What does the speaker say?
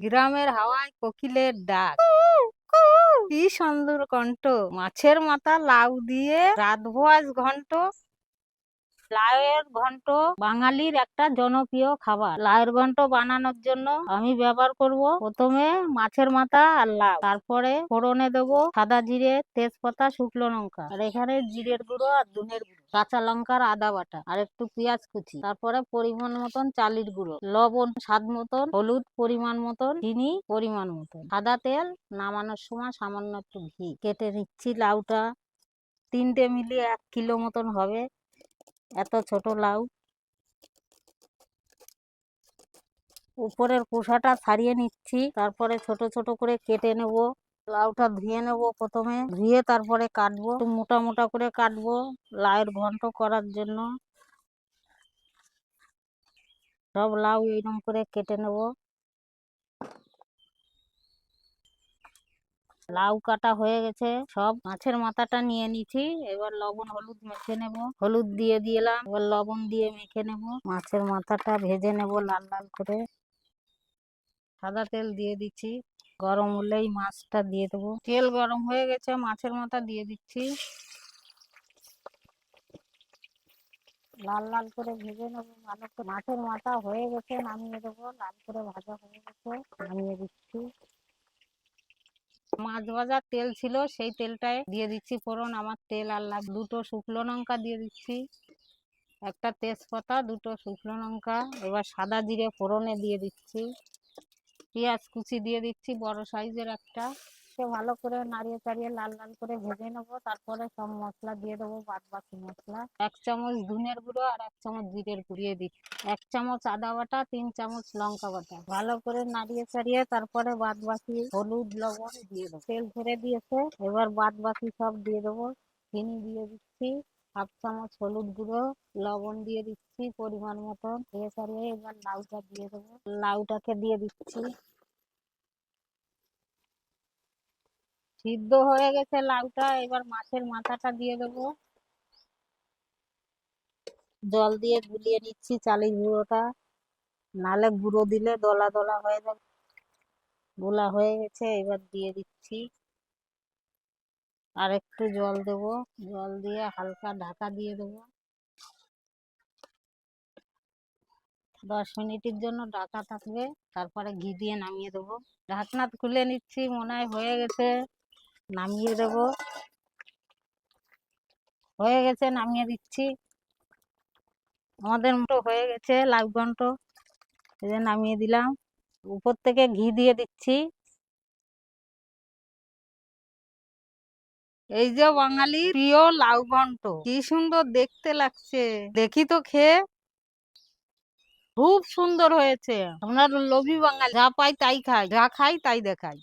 গ্রামের হাওয়ায় কোকিলের ডাক। কি সুন্দর কণ্ঠ। মাছের মাথা লাউ দিয়ে রাত ভোয়াজ ঘন্ট লাউয়ের ঘন্ট বাঙালির একটা জনপ্রিয় খাবার। লাউয়ের ঘন্ট বানানোর জন্য আমি ব্যবহার করব প্রথমে মাছের মাথা আর লাউ। তারপরে ফোড়নে দেবো সাদা জিরে, তেজপাতা, শুকনো লঙ্কা। আর এখানে জিরের গুঁড়ো আর ধনের গুঁড়ো। কাঁচা লঙ্কার আদা বাটা আর একটু পেঁয়াজ কুচি। তারপরে পরিমাণ মতন চালের গুঁড়ো। লবণ স্বাদ মতন, হলুদ পরিমাণ মতন, চিনি পরিমাণ মতন। সাদা তেল নামানোর সময় সামান্য একটু ঘি। কেটে নিচ্ছি লাউটা। তিনটে মিলিয়ে এক কিলো মতন হবে। এত ছোট লাউ। উপরের খোসাটা ছাড়িয়ে নিচ্ছি, তারপরে ছোট ছোট করে কেটে নেব। লাউটা ধুয়ে নেব প্রথমে, ধুয়ে তারপরে কাটবো। মোটা মোটা করে কাটবো লাউয়ের ঘন্ট করার জন্য। সব লাউ এইরকম করে কেটে নেব। লাউ কাটা হয়ে গেছে। সব মাছের মাথাটা নিয়ে নিছি এবার লবণ হলুদ মেখে নেব। হলুদ দিয়ে দিলাম। এবার লবণ দিয়ে মেখে নেব। মাছের মাথাটা ভেজে নেব লাল লাল করে। সাদা তেল দিয়ে দিচ্ছি। গরম হলেই মাছটা দিয়ে দেবো। তেল গরম হয়ে গেছে। মাছের মাথা দিয়ে দিচ্ছি। লাল লাল করে ভেজে নেব। ভালো করে। মাছের মাথা হয়ে গেছে। নামিয়ে দেবো। লাল করে ভাজা হয়ে গেছে। নামিয়ে দিচ্ছি। মাছ ভাজার তেল ছিল, সেই তেলটায় দিয়ে দিচ্ছি ফোড়ন, আমার তেল আর লাগ দুটো শুকনো লঙ্কা দিয়ে দিচ্ছি। একটা তেজপাতা, দুটো শুকনো লঙ্কা, এবার সাদা জিরে ফোড়নে দিয়ে দিচ্ছি। পেঁয়াজ কুচি দিয়ে দিচ্ছি, বড় সাইজের একটা। সে ভালো করে নাড়িয়ে চাড়িয়ে লাল লাল করে ভেজে নেব, তারপরে সব মশলা দিয়ে দেবো, বাদ বাকি মশলা। এক চামচ ধনের গুঁড়ো আর এক চামচ জিরের গুঁড়িয়ে দিই। এক চামচ আদা বাটা, তিন চামচ লঙ্কা বাটা। ভালো করে নাড়িয়ে চাড়িয়ে তারপরে বাদ বাকি হলুদ, লবণ দিয়ে দেবো। তেল ছেড়ে দিয়েছে, এবার বাদ বাকি সব দিয়ে দেবো। চিনি দিয়ে দিচ্ছি, হাফ চামচ হলুদ গুঁড়ো, লবণ দিয়ে দিচ্ছি পরিমাণ মতন। দিয়ে চাড়িয়ে এবার লাউটা দিয়ে দেবো। লাউটাকে দিয়ে দিচ্ছি। সিদ্ধ হয়ে গেছে লাউটা, এবার মাছের মাথাটা দিয়ে দেবো। জল দিয়ে গুলিয়ে নিচ্ছি চালের গুঁড়োটা, নালে গুঁড়ো দিলে দলা দলা হয়ে যাবে। গোলা হয়ে গেছে, এবার দিয়ে দিচ্ছি। আর একটু জল দেব, জল দিয়ে হালকা ঢাকা দিয়ে দেবো। দশ মিনিটের জন্য ঢাকা থাকবে, তারপরে ঘি দিয়ে নামিয়ে দেবো। ঢাকনা খুলে নিচ্ছি, মনে হয় হয়ে গেছে। নামিয়ে দেব। হয়ে গেছে, নামিয়ে দিচ্ছি। আমাদের মতো হয়ে গেছে, লাউ ঘন্ট। নামিয়ে দিলাম। উপর থেকে ঘি দিয়ে দিচ্ছি। এই যে বাঙালি প্রিয় লাউ ঘন্ট, কি সুন্দর দেখতে লাগছে। দেখি তো খেয়ে। খুব সুন্দর হয়েছে। আপনার লোভী বাঙালি, যা পাই তাই খাই, যা খাই তাই দেখাই।